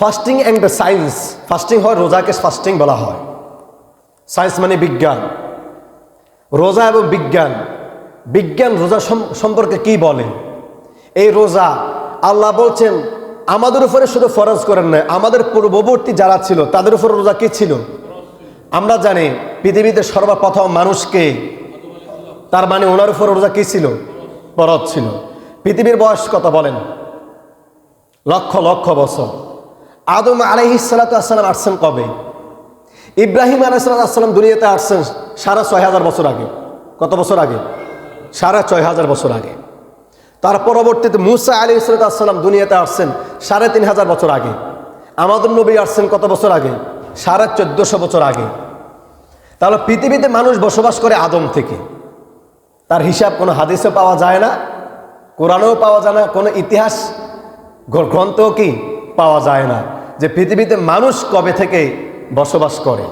Fasting and the science fasting হয়, রোজাকে fasting বলা হয়। সায়েন্স মানে বিজ্ঞান। রোজা এবং বিজ্ঞান। বিজ্ঞান রোজা সম- সম্পর্কে কি বলে? এই রোজা, আল্লাহ বলছেন, আমাদের উপরে শুধু ফরজ করেন না আমাদের পূর্ববর্তী যারা ছিল, তাদের উপর রোজা কি ছিল? আমরা জানি, পৃথিবীতে সর্বপ্রথম মানুষকে তার মানে ওনার উপর রোজা কি ছিল? ফরজ ছিল। পৃথিবীর বয়স কত বলেন? লক্ষ লক্ষ বছর। আদম আলাইহিসালাম আসছেন কবে? ইব্রাহিম আলাইসালাম দুনিয়াতে আসছেন সাড়ে ছয় হাজার বছর আগে। কত বছর আগে? সাড়ে ছয় হাজার বছর আগে। তার পরবর্তীতে মুসা আলী ইসলাতাম দুনিয়াতে আসছেন সাড়ে তিন হাজার বছর আগে। আমাদের নবী আসছেন কত বছর আগে? সাড়ে চোদ্দশো বছর আগে। তাহলে পৃথিবীতে মানুষ বসবাস করে আদম থেকে। তার হিসাব কোনো হাদিসে পাওয়া যায় না, কোরআনেও পাওয়া যায় না, কোনো ইতিহাস গ্র- গ্রন্থও কি? পাওয়া যায় না যে পৃথিবীতে মানুষ কবে থেকে বসবাস করে।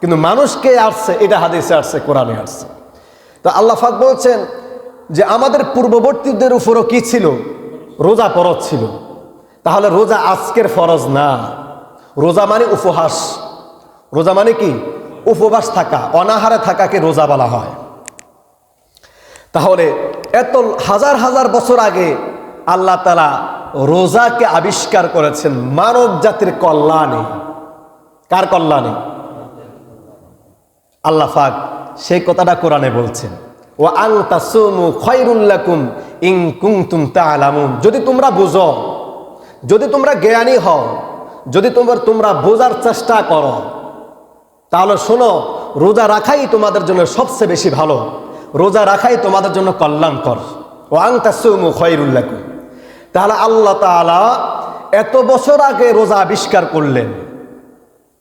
কিন্তু মানুষকে আসছে? এটা হাদিসে আসছে, কোরআনে আসছে। তো আল্লাহ ফাক বলছেন যে আমাদের পূর্ববর্তীদের উপরও কি ছিল? রোজা ফরজ ছিল। তাহলে রোজা আজকের ফরজ না। রোজা মানে উপহাস। রোজা মানে কি? উপবাস থাকা, অনাহারে থাকাকে রোজা বলা হয়। তাহলে এত হাজার হাজার বছর আগে আল্লাহ তালা রোজাকে আবিষ্কার করেছেন মানব জাতির কল্যাণে। কার কল্যাণে? আল্লাহ ফাক সেই কথাটা কোরআনে বলছেন। ও আং তাসুমু খয়রুল্লাকুম ইং কুমতুম তালামুন যদি তোমরা বুঝো, যদি তোমরা জ্ঞানী হও, যদি তোমরা তোমরা বোঝার চেষ্টা করো, তাহলে শোনো, রোজা রাখাই তোমাদের জন্য সবচেয়ে বেশি ভালো। রোজা রাখাই তোমাদের জন্য কল্যাণকর। ও আং তাসুমু খয়রুল্লাকুম তাহলে আল্লাহ তাআলা এত বছর আগে রোজা আবিষ্কার করলেন।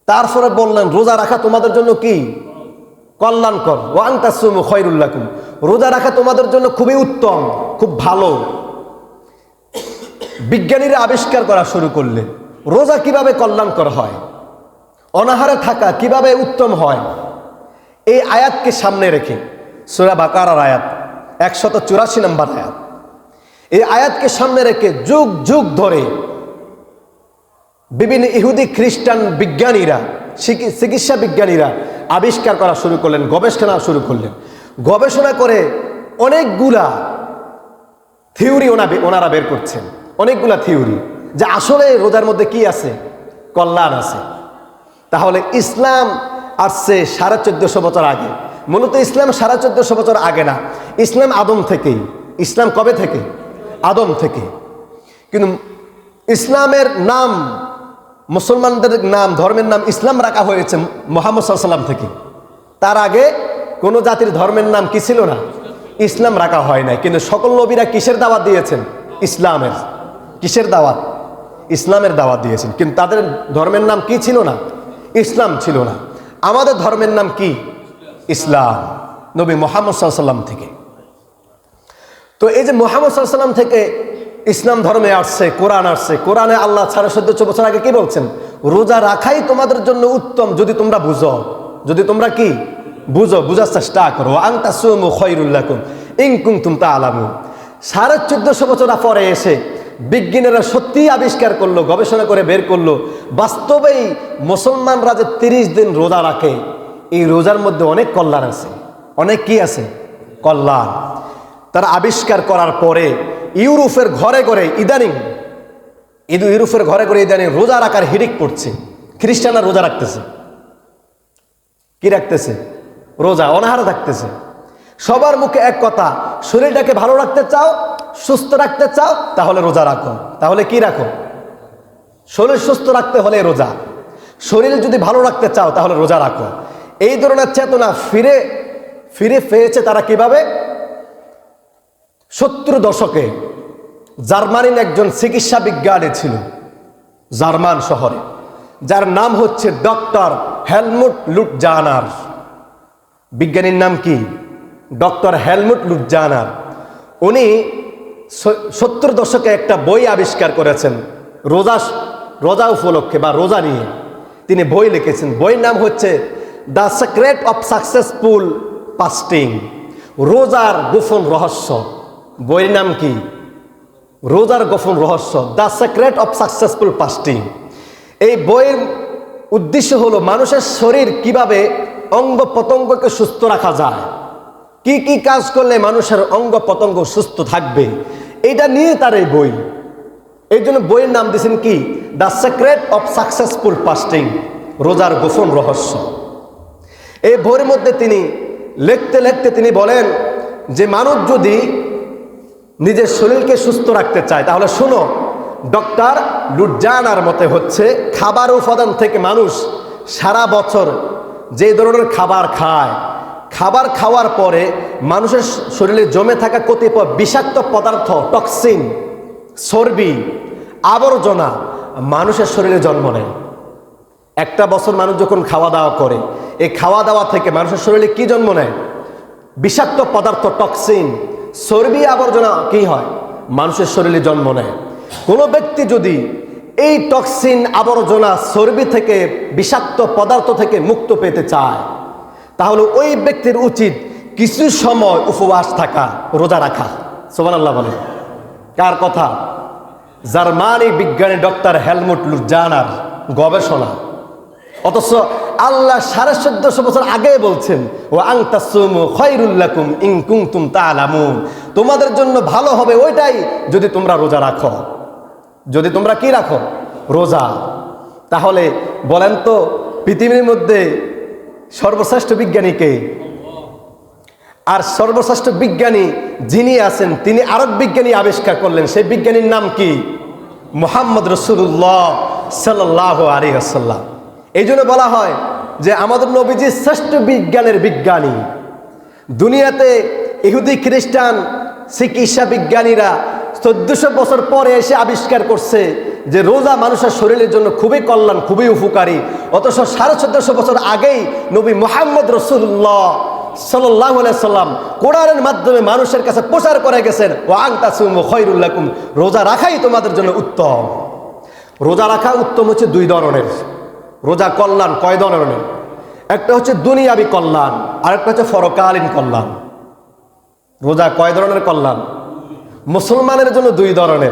তারপরে বললেন, রোজা রাখা তোমাদের জন্য কি? কল্যাণকর। ওয়াং তাসুমু খয়রুল্লাকুম রোজা রাখা তোমাদের জন্য খুবই উত্তম, খুব ভালো। বিজ্ঞানীরা আবিষ্কার করা শুরু করলেন। রোজা কীভাবে কল্যাণকর হয়? অনাহারে থাকা কীভাবে উত্তম হয়? এই আয়াতকে সামনে রেখে, সুরা বাকারার আয়াত, একশত চুরাশি নম্বর আয়াত। এই আয়াতকে সামনে রেখে যুগ যুগ ধরে বিভিন্ন ইহুদি খ্রিস্টান বিজ্ঞানীরা চিকিৎসা বিজ্ঞানীরা আবিষ্কার করা শুরু করলেন, গবেষণা শুরু করলেন। গবেষণা করে অনেকগুলা থিওরি ওনা ওনারা বের করছেন। অনেকগুলা থিওরি যে আসলে রোজার মধ্যে কি আছে? কল্যাণ আছে। তাহলে ইসলাম আসছে সাড়ে চোদ্দশো বছর আগে। মূলত ইসলাম সাড়ে চোদ্দশো বছর আগে না। ইসলাম আদম থেকেই। ইসলাম কবে থেকে? আদম থেকে। কিন্তু ইসলামের নাম, মুসলমানদের নাম, ধর্মের নাম ইসলাম রাখা হয়েছে মোহাম্মদ সাল্লাম থেকে। তার আগে কোনো জাতির ধর্মের নাম কি ছিল না? ইসলাম রাখা হয় নাই। কিন্তু সকল নবীরা কিসের দাওয়াত দিয়েছেন? ইসলামের। কিসের দাওয়াত? ইসলামের দাওয়াত দিয়েছেন। কিন্তু তাদের ধর্মের নাম কি ছিল না? ইসলাম ছিল না। আমাদের ধর্মের নাম কি? ইসলাম। নবী মোহাম্মদ সাল্লাম থেকে। তো এই যে মোহাম্মদ সাল্লাম থেকে ইসলাম ধর্মে আসছে, কোরআন আসছে, কোরআনে আল্লাহ সাড়ে চোদ্দশো বছর আগে কি বলছেন? রোজা রাখাই তোমাদের জন্য উত্তম যদি তোমরা বুঝো। যদি তোমরা কি? বুঝো, বুঝার চেষ্টা করো। আংতা সুমু খৈরুল্লাকুম ইংকুম তুম তা আলামু সাড়ে চোদ্দশো বছর পরে এসে বিজ্ঞানীরা সত্যিই আবিষ্কার করল, গবেষণা করে বের করল। বাস্তবেই মুসলমানরা যে তিরিশ দিন রোজা রাখে, এই রোজার মধ্যে অনেক কল্যাণ আছে। অনেক কি আছে? কল্যাণ। তারা আবিষ্কার করার পরে ইউরোপের ঘরে ঘরে ইদানিং, ইদু ইউরোপের ঘরে ঘরে ইদানিং রোজা রাখার হিড়িক পড়ছে। খ্রিস্টানরা রোজা রাখতেছে। কি রাখতেছে? রোজা, অনাহার থাকতেছে। সবার মুখে এক কথা, শরীরটাকে ভালো রাখতে চাও, সুস্থ রাখতে চাও, তাহলে রোজা রাখো। তাহলে কি রাখো? শরীর সুস্থ রাখতে হলে রোজা। শরীর যদি ভালো রাখতে চাও, তাহলে রোজা রাখো। এই ধরনের চেতনা ফিরে ফিরে পেয়েছে তারা কীভাবে? সত্তর দশকে জার্মানির একজন চিকিৎসা বিজ্ঞানী ছিল, জার্মান শহরে। যার নাম হচ্ছে ডক্টর হেলমুট লুটজানার। বিজ্ঞানীর নাম কি? Doctor Helmut Lutzner. উনি সত্তর দশকে একটা বই আবিষ্কার করেছেন, রোজা রোজা উপলক্ষে বা রোজা নিয়ে। তিনি বই লিখেছেন। বইয়ের নাম হচ্ছে the secret of successful fasting, রোজার গোপন রহস্য। বইয়ের নাম কি? রোজার গোপন রহস্য, the secret of successful fasting. এই বইয়ের উদ্দেশ্য হলো মানুষের শরীর কীভাবে অঙ্গ প্রত্যঙ্গকে সুস্থ রাখা যায়। কি কি কাজ করলে মানুষের অঙ্গ প্রত্যঙ্গ সুস্থ থাকবে? এটা নিয়ে তার এই বই। এই জন্য বইয়ের নাম দিয়েছেন কি? The secret of successful fasting রোজার গোপন রহস্য। এই বইয়ের মধ্যে তিনি লিখতে লিখতে তিনি বলেন যে, মানুষ যদি নিজের শরীরকে সুস্থ রাখতে চায়। তাহলে শোনো, ডক্টর লুটজানার মতে হচ্ছে, খাবার উপাদান থেকে মানুষ সারা বছর যে ধরনের খাবার খায়, খাবার খাওয়ার পরে মানুষের শরীরে জমে থাকা কতিপয় বিষাক্ত পদার্থ, টক্সিন, চর্বি, আবর্জনা মানুষের শরীরে জন্ম নেয়। একটা বছর মানুষ যখন খাওয়া দাওয়া করে, এই খাওয়া দাওয়া থেকে মানুষের শরীরে কি জন্ম নেয়? বিষাক্ত পদার্থ, টক্সিন চর্বি আবর্জনা কি হয়? মানুষের শরীরে জন্ম নেয়। কোনো ব্যক্তি যদি এই টক্সিন আবর্জনা চর্বি থেকে বিষাক্ত পদার্থ থেকে মুক্ত পেতে চায়, তাহলে ওই ব্যক্তির উচিত কিছু সময় উপবাস থাকা, রোজা রাখা। সোমান আল্লাহ বলে কার কথা? জার্মানি বিজ্ঞানী ডক্টর হেলমুট লুজানার গবেষণা। অথচ আল্লাহ সাড়ে চোদ্দশো বছর আগে বলছেন ও আংতাসুম খৈরুল্লাকুম ইংকুং তুম তালামুন তোমাদের জন্য ভালো হবে ওইটাই যদি তোমরা রোজা রাখো। যদি তোমরা কি রাখো? রোজা। তাহলে বলেন তো, পৃথিবীর মধ্যে সর্বশ্রেষ্ঠ বিজ্ঞানীকে আর সর্বশ্রেষ্ঠ বিজ্ঞানী যিনি আছেন, তিনি আরব বিজ্ঞানী আবিষ্কার করলেন, সেই বিজ্ঞানীর নাম কি? মোহাম্মদ রসুল্লাহ সাল্লাহ আলী আসাল্লাম এই জন্য বলা হয় যে আমাদের নবীজি শ্রেষ্ঠ বিজ্ঞানের বিজ্ঞানী। দুনিয়াতে ইহুদি, খ্রিস্টান চিকিৎসা বিজ্ঞানীরা চোদ্দশো বছর পরে এসে আবিষ্কার করছে যে রোজা মানুষের শরীরের জন্য খুবই কল্যাণ, খুবই উপকারী। অথচ সাড়ে চোদ্দশো বছর আগেই নবী মোহাম্মদ রসুল্লাহ সাল্লাহ সাল্লাম কোরআনের মাধ্যমে মানুষের কাছে প্রচার করে গেছেন ও আংতাসুম খৈরুল্লাকুম রোজা রাখাই তোমাদের জন্য উত্তম রোজা রাখা উত্তম হচ্ছে দুই ধরনের। রোজা কল্যাণ কয় ধরনের একটা হচ্ছে দুনিয়াবি কল্যাণ আর একটা হচ্ছে ফরকালীন কল্যাণ। রোজা কয় ধরনের কল্যাণ? মুসলমানের জন্য দুই ধরনের।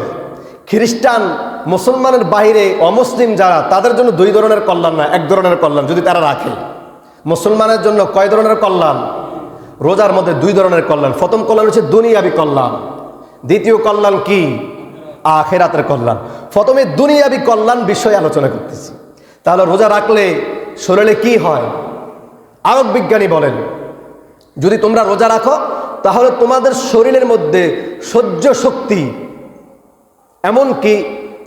খ্রিস্টান মুসলমানের বাইরে অমুসলিম যারা, তাদের জন্য দুই ধরনের কল্যাণ না, এক ধরনের কল্যাণ, যদি তারা রাখে। মুসলমানের জন্য কয় ধরনের কল্যাণ? রোজার মধ্যে দুই ধরনের কল্যাণ। প্রথম কল্যাণ হচ্ছে দুনিয়াবি কল্যাণ। দ্বিতীয় কল্যাণ কি? আখেরাতের কল্যাণ। প্রথমে দুনিয়াবি কল্যাণ বিষয়ে আলোচনা করতেছি। তাহলে রোজা রাখলে শরীরে কি হয়? আরব বিজ্ঞানী বলেন, যদি তোমরা রোজা রাখো, তাহলে তোমাদের শরীরের মধ্যে সহ্য শক্তি, এমনকি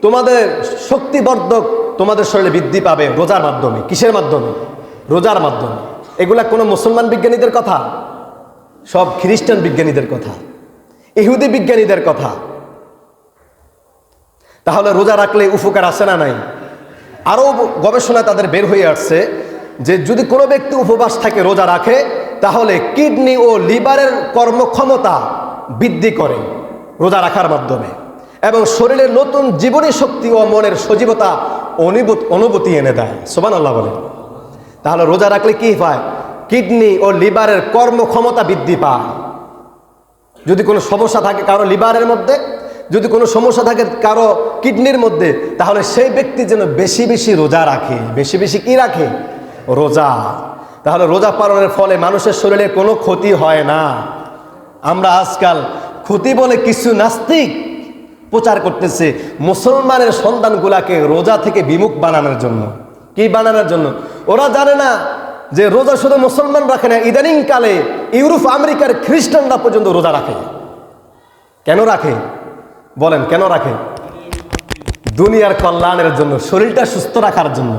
তোমাদের শক্তিবর্ধক তোমাদের শরীরে বৃদ্ধি পাবে রোজার মাধ্যমে। কিসের মাধ্যমে? রোজার মাধ্যমে। এগুলা কোনো মুসলমান বিজ্ঞানীদের কথা? সব খ্রিস্টান বিজ্ঞানীদের কথা। ইহুদি বিজ্ঞানীদের কথা। তাহলে রোজা রাখলে উপকার আসে না নাই? আরও গবেষণা তাদের বের হয়ে আসছে যে যদি কোনো ব্যক্তি উপবাস থাকে, রোজা রাখে, তাহলে কিডনি ও লিভারের কর্মক্ষমতা বৃদ্ধি করে রোজা রাখার মাধ্যমে। এবং শরীরের নতুন জীবনী শক্তি ও মনের সজীবতা অনুভূত অনুভূতি এনে দেয়। সোবান আল্লাহ বলে তাহলে রোজা রাখলে কি হয়? কিডনি ও লিভারের কর্মক্ষমতা বৃদ্ধি পায়। যদি কোনো সমস্যা থাকে কারও লিভারের মধ্যে যদি কোনো সমস্যা থাকে কারও কিডনির মধ্যে, তাহলে সেই ব্যক্তি যেন বেশি বেশি রোজা রাখে, বেশি বেশি কি রাখে? রোজা। তাহলে রোজা পালনের ফলে মানুষের শরীরে কোনো ক্ষতি হয় না। আমরা আজকাল ক্ষতি বলে কিছু নাস্তিক প্রচার করতেছে মুসলমানের সন্তানগুলাকে রোজা থেকে বিমুখ বানানোর জন্য। কি বানানোর জন্য? ওরা জানে না যে রোজা শুধু মুসলমান রাখে না, ইদানিংকালে ইউরোপ, আমেরিকার খ্রিস্টানরা পর্যন্ত রোজা রাখে। কেন রাখে? বলেন, কেন রাখে? দুনিয়ার কল্যাণের জন্য, শরীরটা সুস্থ রাখার জন্য,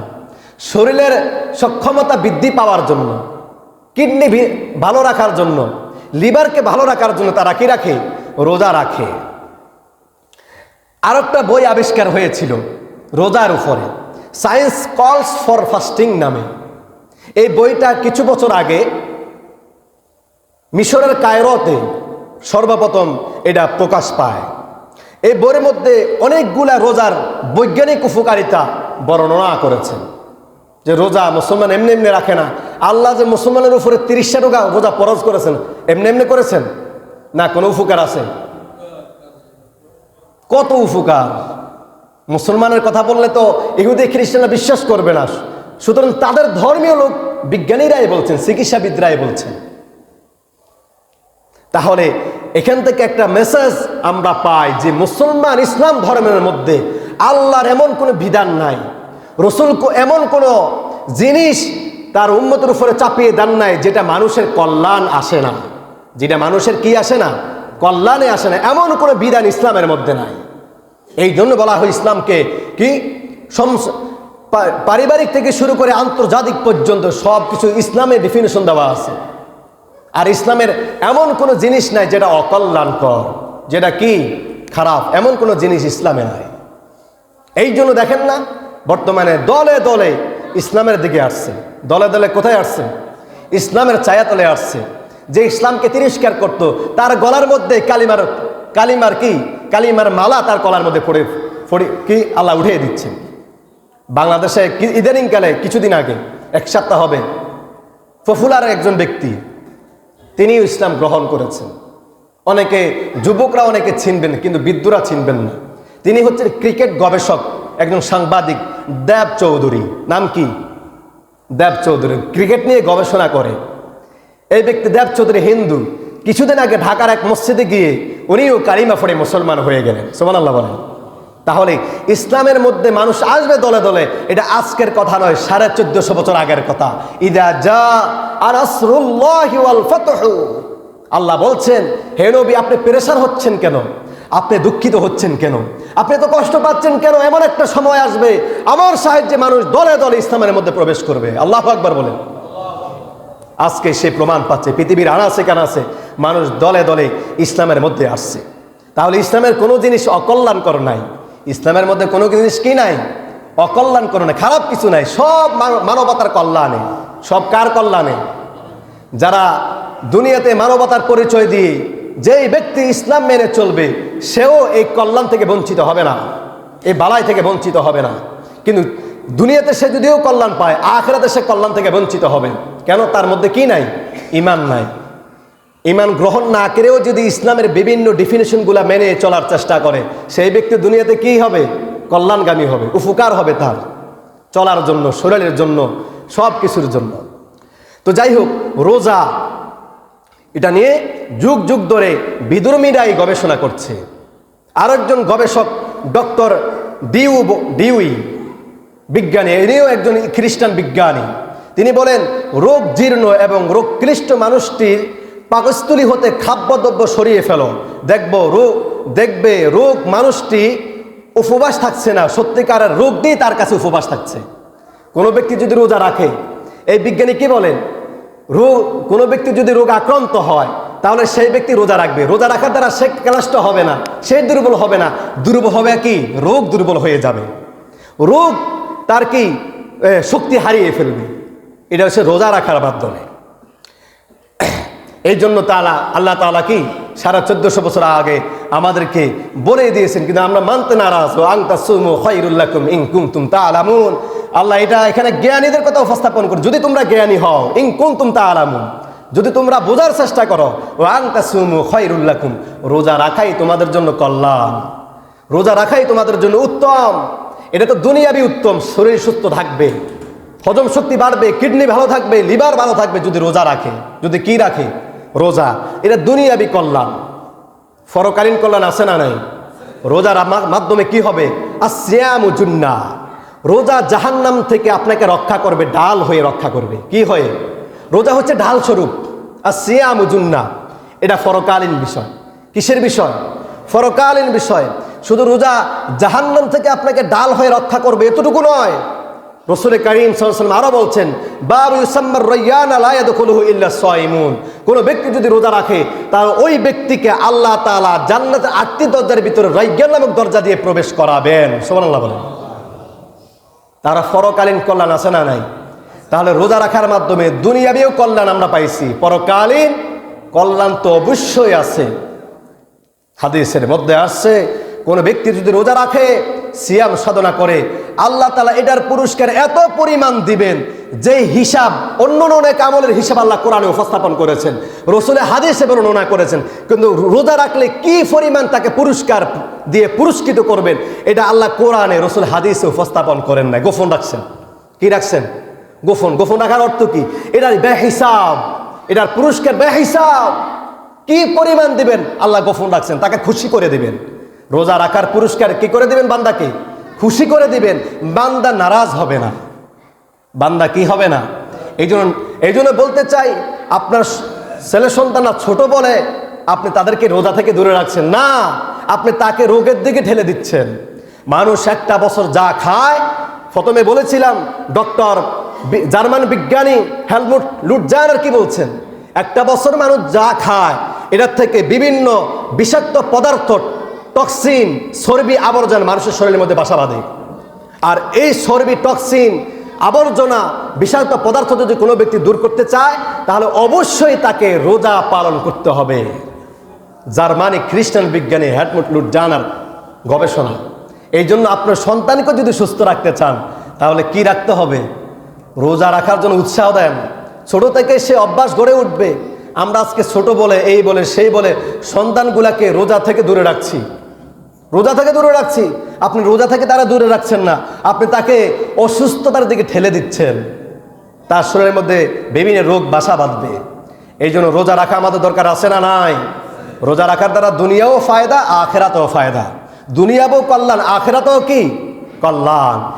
শরীরের সক্ষমতা বৃদ্ধি পাওয়ার জন্য, কিডনি ভালো রাখার জন্য, লিভারকে ভালো রাখার জন্য তারা কি রাখে? রোজা রাখে। আর একটা বই আবিষ্কার হয়েছিল, রোজার উপরে, সায়েন্স কলস ফর ফাস্টিং নামে। এই বইটা কিছু বছর আগে মিশরের কায়রোতে সর্বপ্রথম এটা প্রকাশ পায়। এই বইয়ের মধ্যে অনেকগুলা রোজার বৈজ্ঞানিক উপকারিতা বর্ণনা করেছেন। যে রোজা মুসলমান এমনি এমনি রাখে না। আল্লাহ যে মুসলমানের উপরে তিরিশটা রোজা রোজা পরজ করেছেন, এমনি এমনি করেছেন? না, কোনো উপকার আছে? কত উপকার? মুসলমানের কথা বললে তো ইহুদি, খ্রিস্টানরা বিশ্বাস করবে না। সুতরাং তাদের ধর্মীয় লোক বিজ্ঞানীরাই বলছেন, চিকিৎসাবিদরাই বলছেন। তাহলে এখান থেকে একটা মেসেজ আমরা পাই যে মুসলমান ইসলাম ধর্মের মধ্যে আল্লাহর এমন কোনো বিধান নাই, রসুল এমন কোনো জিনিস তার উন্মতের উপরে চাপিয়ে দেন নাই যেটা মানুষের কল্যাণ আসে না। যেটা মানুষের কি আসে না? কল্যাণে আসে না। এমন কোনো বিধান ইসলামের মধ্যে নাই। এই জন্য বলা হয় ইসলামকে কি? পারিবারিক থেকে শুরু করে আন্তর্জাতিক পর্যন্ত সব কিছু ইসলামের ডিফিনেশন দেওয়া আছে। আর ইসলামের এমন কোনো জিনিস নাই যেটা অকল্যাণকর, যেটা কি? খারাপ। এমন কোনো জিনিস ইসলামে নাই। এই জন্য দেখেন না, বর্তমানে দলে দলে ইসলামের দিকে আসছে। দলে দলে কোথায় আসছে? ইসলামের ছায়াতলে আসছে। যে ইসলামকে তিরস্কার করত, তার গলার মধ্যে কালিমার কালিমার কি? কালিমার মালা তার গলার মধ্যে পড়ে পড়ে কি? আল্লাহ উঠিয়ে দিচ্ছেন বাংলাদেশে ইদানিংকালে কিছুদিন আগে, এক সপ্তাহ হবে পপুলার একজন ব্যক্তি তিনিও ইসলাম গ্রহণ করেছেন। অনেকে যুবকরা অনেকে চিনবেন কিন্তু বিদ্যুরা চিনবেন না। তিনি হচ্ছেন ক্রিকেট গবেষক একজন সাংবাদিক, দেব চৌধুরী। নাম কি? দেব চৌধুরী। ক্রিকেট নিয়ে গবেষণা করে। এই ব্যক্তি দেব চৌধুরী হিন্দু। কিছুদিন আগে ঢাকার এক মসজিদে গিয়ে উনিও কালিমা পড়ে মুসলমান হয়ে গেলেন। সোমান আল্লাহ বলেন। তাহলে ইসলামের মধ্যে মানুষ আসবে দলে দলে, এটা আজকের কথা নয়, সাড়ে চোদ্দশো বছর আগের কথা। ইদা যা আর আল্লাহ বলছেন, হে নবী, আপনি প্রেশার হচ্ছেন কেন? আপনি দুঃখিত হচ্ছেন কেন? আপনি তো কষ্ট পাচ্ছেন কেন? এমন একটা সময় আসবে, আমার সাহায্যে মানুষ দলে দলে ইসলামের মধ্যে প্রবেশ করবে। আল্লাহ আকবার বলেন। আজকে সে প্রমাণ পাচ্ছে, পৃথিবীর আনাচে কানাচে মানুষ দলে দলে ইসলামের মধ্যে আসছে। তাহলে ইসলামের কোনো জিনিস অকল্যাণকর নাই। ইসলামের মধ্যে কোনো জিনিস কি নাই অকল্যাণকর নাই, খারাপ কিছু নাই, সব মান- মানবতার কল্যাণে, সব কার কল্যাণে? যারা দুনিয়াতে মানবতার পরিচয় দিয়ে যেই ব্যক্তি ইসলাম মেনে চলবে, সেও এই কল্যাণ থেকে বঞ্চিত হবে না, এই বালাই থেকে বঞ্চিত হবে না। কিন্তু দুনিয়াতে সে যদিও কল্যাণ পায়, আখেরাতে সে কল্যাণ থেকে বঞ্চিত হবে। কেন? তার মধ্যে কি নাই? ইমান নাই। ইমান গ্রহণ না করেও যদি ইসলামের বিভিন্ন ডিফিনেশনগুলা মেনে চলার চেষ্টা করে, সেই ব্যক্তি দুনিয়াতে কি হবে? কল্যাণগামী হবে, উপকার হবে তার। চলার জন্য, শরীরের জন্য সব কিছুর জন্য। তো যাই হোক, রোজা, এটা নিয়ে যুগ যুগ ধরে বিদুর্মীরাই গবেষণা করছে। আরেকজন গবেষক, ডক্টর ডিউ ডিউই বিজ্ঞানী ইনিও একজন খ্রিস্টান বিজ্ঞানী। তিনি বলেন, রোগ জীর্ণ এবং রোগ ক্লিষ্ট মানুষটির পাকস্থলী হতে খাদ্যদ্রব্য সরিয়ে ফেলো। দেখব রোগ, দেখবে রোগ মানুষটি উপবাস থাকছে না, সত্যিকারের রোগ দিয়ে তার কাছে উপবাস থাকছে। কোনো ব্যক্তি যদি রোজা রাখে, এই বিজ্ঞানী কি বলেন? রোগ কোনো ব্যক্তি যদি রোগ আক্রান্ত হয়, তাহলে সেই ব্যক্তি রোজা রাখবে। রোজা রাখার দ্বারা সে ক্লাষ্ট হবে না, সে দুর্বল হবে না। দুর্বল হবে কি? রোগ দুর্বল হয়ে যাবে। রোগ তার কি? শক্তি হারিয়ে ফেলবে। এটা হচ্ছে রোজা রাখার মাধ্যমে। এই জন্য তালা আল্লাহ তালা কি সারা চোদ্দশো বছর আগে আমাদেরকে বলে দিয়েছেন কিন্তু আমরা মানতে নারাজ। তা আল্লাহ এটা এখানে জ্ঞানীদের কথা উপস্থাপন করো যদি তোমরা জ্ঞানী হও ইং কুমতুম তা আলামুন যদি তোমরা বোঝার চেষ্টা করো ও আংতা সুমু খৈরুল্লাকুম রোজা রাখাই তোমাদের জন্য কল্যাণ। রোজা রাখাই তোমাদের জন্য উত্তম। এটা তো দুনিয়াবি উত্তম, শরীর সুস্থ থাকবে। হজম শক্তি বাড়বে, কিডনি ভালো থাকবে, লিভার ভালো থাকবে যদি রোজা রাখে। যদি কি রাখে? রোজা, এটা দুনিয়াবি কল্যাণ। ফরকালীন কল্যাণ আছে না নাই? রোজার মাধ্যমে কি হবে? আসিয়াম জুন্না। রোজা জাহান্নাম থেকে আপনাকে রক্ষা করবে, ডাল হয়ে রক্ষা করবে। কি হয়ে? রোজা হচ্ছে ঢাল স্বরূপ। আর সিয়াম জুন্না। এটা ফরকালীন বিষয়। কিসের বিষয়? ফরকালীন বিষয়। শুধু রোজা জাহান্নাম থেকে আপনাকে ডাল হয়ে রক্ষা করবে এতটুকু নয়। রসুল করিম সাল্লাম আরও বলছেন বাবু ইউসাম্মার রয়ান ব্যক্তি যদি রোজা রাখে, তার ওই ব্যক্তিকে আল্লাহ তালা জান্নাতের আটটি দরজার ভিতরে রৈজ্ঞান নামক দরজা দিয়ে প্রবেশ করাবেন। সুবহানাল্লাহ বলেন। তারা পরকালীন কল্যাণ আছে না নাই? তাহলে রোজা রাখার মাধ্যমে দুনিয়াবিও কল্যাণ আমরা পাইছি। পরকালীন কল্যাণ তো অবশ্যই আছে। হাদিসের মধ্যে আসছে, কোন ব্যক্তি যদি রোজা রাখে সিয়াম সাধনা করে। আল্লাহ তালা এটার পুরস্কার এত পরিমাণ দিবেন যে হিসাব, অন্য অনেক আমলের হিসাব আল্লাহ কোরআনে উপস্থাপন করেছেন, রসুলের হাদিসে বর্ণনা করেছেন। কিন্তু রোজা রাখলে কি পরিমাণ তাকে পুরস্কার দিয়ে পুরস্কৃত করবেন, এটা আল্লাহ কোরআনে রসুল হাদিসে উপস্থাপন করেন না গোপন রাখছেন। কি রাখছেন? গোপন। গোপন রাখার অর্থ কি? এটার বেহিসাব, এটার পুরস্কার বেহিসাব। কি পরিমাণ দিবেন? আল্লাহ গোপন রাখছেন, তাকে খুশি করে দিবেন। রোজা রাখার পুরস্কার কি করে দিবেন বান্দাকে? খুশি করে দিবেন। বান্দা নারাজ হবে না। বান্দা কি হবে না? এই জন্য এই জন্য বলতে চাই, আপনার ছেলে সন্তানরা ছোট বলে আপনি তাদেরকে রোজা থেকে দূরে রাখছেন। না, আপনি তাকে রোগের দিকে ঠেলে দিচ্ছেন। মানুষ একটা বছর যা খায়, প্রথমে বলেছিলাম, ডক্টর জার্মান বিজ্ঞানী হেলমুট লুটজায়ার কি বলছেন? একটা বছর মানুষ যা খায়, এটার থেকে বিভিন্ন বিষাক্ত পদার্থ টক্সিন সর্বি আবর্জনা মানুষের শরীরের মধ্যে বাসা বাঁধে। আর এই সর্বি টক্সিন, আবর্জনা বিষাক্ত পদার্থ যদি কোনো ব্যক্তি দূর করতে চায়, তাহলে অবশ্যই তাকে রোজা পালন করতে হবে। জার্মানি খ্রিস্টান বিজ্ঞানী হ্যাটমুট লুট জানার গবেষণা। এই জন্য আপনার সন্তানকে যদি সুস্থ রাখতে চান, তাহলে কি রাখতে হবে? রোজা রাখার জন্য উৎসাহ দেন। ছোট থেকে সে অভ্যাস গড়ে উঠবে। আমরা আজকে ছোট বলে, এই বলে, সেই বলে সন্তানগুলাকে রোজা থেকে দূরে রাখছি। রোজা থেকে দূরে রাখছি। আপনি রোজা থেকে তারা দূরে রাখছেন না। আপনি তাকে অসুস্থতার দিকে ঠেলে দিচ্ছেন। তার শরীরের মধ্যে বিভিন্ন রোগ বাসা বাঁধবে। এই জন্য রোজা রাখা আমাদের দরকার আছে না নাই? রোজা রাখার দ্বারা দুনিয়াও ফায়দা, আখেরাতেও ফায়দা। দুনিয়াবও কল্যাণ, আখেরাতেও কি? কল্যাণ।